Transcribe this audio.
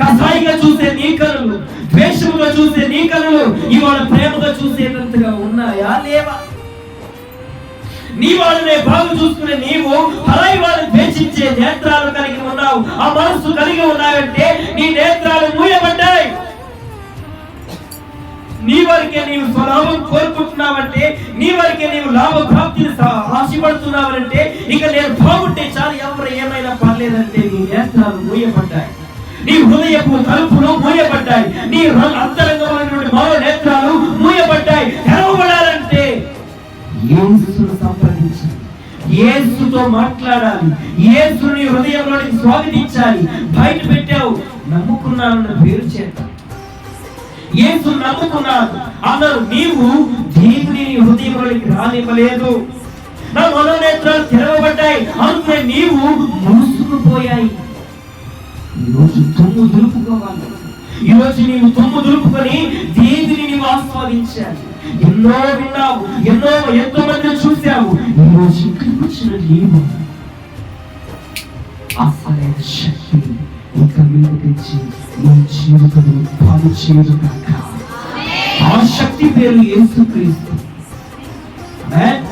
కసాయిగా చూసే నీ కనులు ద్వేషముగా చూసే నీ కనులు ఇవాళ ప్రేమగా చూసేటంతగా ఉన్నాయా? లేవా? నీ వాళ్ళనే బాగు చూసుకునే నీవు పరాయి వాళ్ళని ద్వేషించే నేత్రాలు కలిగి ఉన్నావు. ఆ మనస్సు కలిగి ఉన్నావంటే నీ నేత్రాలు మూయబడ్డాయి. నీ వరకే నీవు స్వలాభం కోరుకుంటున్నావంటే నీ వరకే నీవు లాభప్రాప్తిని ఆశపడుతున్నావంటే ఇక నేను బాగుంటే చాలు ఎవరు ఏమైనా పర్లేదంటే నీ నేత్రాలు మూయబడ్డాయి. నీ హృదయపు తలుపులు మూయబడ్డాయి. నీ అంతరంగమైనటువంటి మరో నేత్రాలు మూయబడ్డాయి. తెరవబడాలంటే యేసును సంప్రదించాలి. యేసుతో మాట్లాడాలి. యేసుని హృదయంలోనికి స్వాగతించాలి. బయట పెట్టావు నమ్ముకున్నానన్న పేరు చేత. యేసు నమ్ముకున్నాను అన్నారు నీవు దేవుని హృదయంలోనికి రానివ్వలేదు. నా మనోనేత్రాలు తెరవబడ్డాయి. అందుకే నీవు మూసుకుపోయాయి ఈరోజు తుమ్ము దులుపుకోవాలి ఈరోజు నీవు తుమ్ము దులుపుకొని దేవిని నీవు ఆస్వాదించాలి ఎన్నో విన్నావు ఎన్నో ఎంతో మందిని చూశావు. ఈరోజు ఇక్కడికి వచ్చిన నీవు అసలైన శక్తి ఇంకా మీకు తెచ్చి నీ జీవితం పాలు చేయదు కాక ఆ శక్తి పేరు యేసుక్రీస్తు. ఆమేన్.